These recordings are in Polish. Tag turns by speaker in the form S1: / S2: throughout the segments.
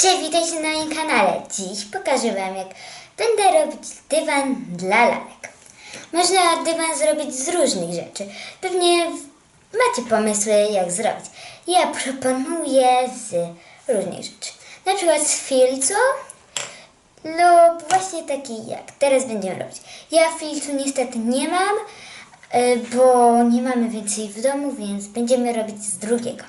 S1: Cześć, witajcie na moim kanale. Dziś pokażę Wam, jak będę robić dywan dla lalek. Można dywan zrobić z różnych rzeczy. Pewnie macie pomysły, jak zrobić. Ja proponuję z różnych rzeczy. Na przykład z filcu lub właśnie taki jak teraz będziemy robić. Ja filcu niestety nie mam, y, bo nie mamy więcej w domu, więc będziemy robić z drugiego.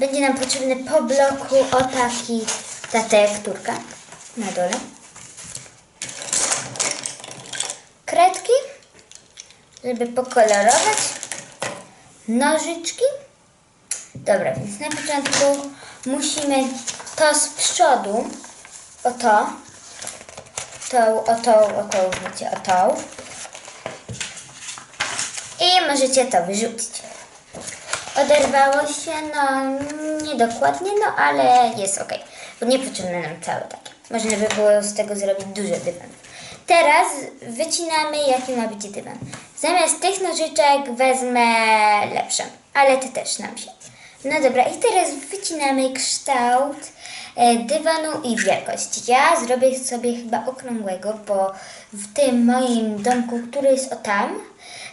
S1: Będzie nam potrzebny po bloku o taki, ta tekturka na dole. Kredki, żeby pokolorować. Nożyczki. Dobra, więc na początku musimy to z przodu, o to, tą, o tą, o tą, wiecie, o tą. I możecie to wyrzucić. Oderwało się, no niedokładnie, no ale jest ok. Bo nie potrzebne nam całe takie. Można by było z tego zrobić duży dywan. Teraz wycinamy jaki ma być dywan. Zamiast tych nożyczek wezmę lepsze, ale te też nam się. No dobra, i teraz wycinamy kształt e, dywanu i wielkość. Ja zrobię sobie chyba okrągłego, bo w tym moim domku, który jest o tam,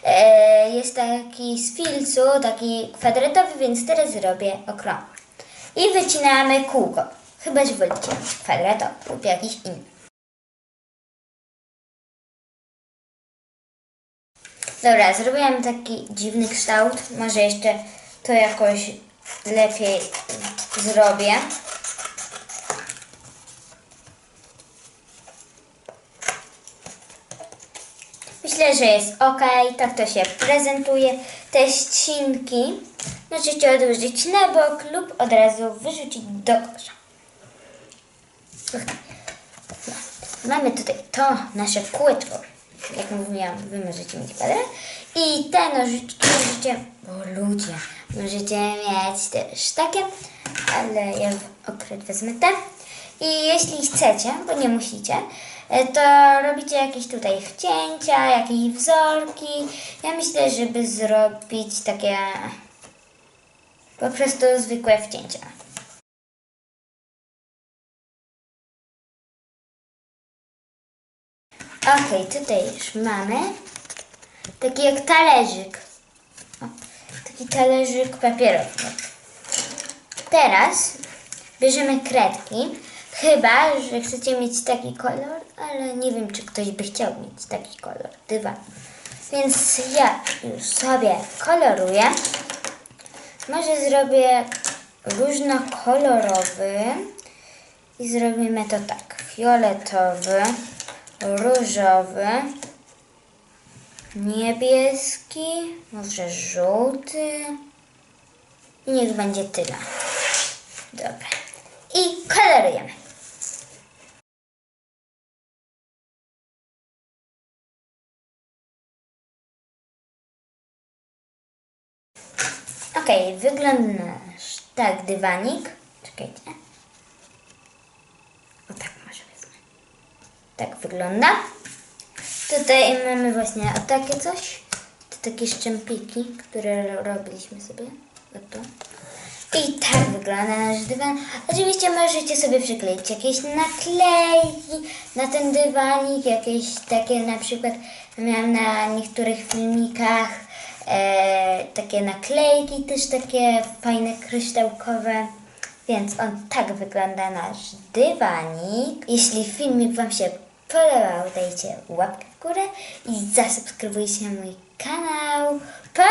S1: e, jest taki z filcu, taki kwadratowy, więc teraz zrobię okrągły. I wycinamy kółko. Chyba, że wolicie kwadratowy lub jakiś inny. Dobra, zrobiłam taki dziwny kształt. Może jeszcze to jakoś lepiej zrobię. Myślę, że jest ok, tak to się prezentuje. Te ścinki możecie odłożyć na bok lub od razu wyrzucić do kosza. Mamy tutaj to nasze kółeczko. Jak mówiłam, wy możecie mieć parę. I te nożyczki możecie, o ludzie, możecie mieć też takie, ale ja akurat wezmę te. I jeśli chcecie, bo nie musicie, e, to robicie jakieś tutaj wcięcia, jakieś wzorki. Ja myślę, żeby zrobić takie po prostu zwykłe wcięcia. Okej, tutaj już mamy taki jak talerzyk. Taki talerzyk papierowy. Teraz bierzemy kredki. Chyba, że chcecie mieć taki kolor, ale nie wiem, czy ktoś by chciał mieć taki kolor dywan. Więc ja już sobie koloruję. Może zrobię różnokolorowy i zrobimy to tak. Fioletowy, różowy, niebieski, może żółty i niech będzie tyle. Dobra. I kolorujemy. Ok, wygląda nasz tak dywanik. Czekajcie. O tak może wezmę. Tak wygląda. Tutaj mamy właśnie o takie coś. To takie szczępiki, które robiliśmy sobie. Oto. I tak wygląda nasz dywan. Oczywiście możecie sobie przykleić jakieś naklejki na ten dywanik, jakieś takie na przykład miałam na niektórych filmikach e, takie naklejki, też takie fajne kryształkowe. Więc on tak wygląda nasz dywanik. Jeśli filmik Wam się podobał, dajcie łapkę w górę i zasubskrybujcie mój kanał. Pa!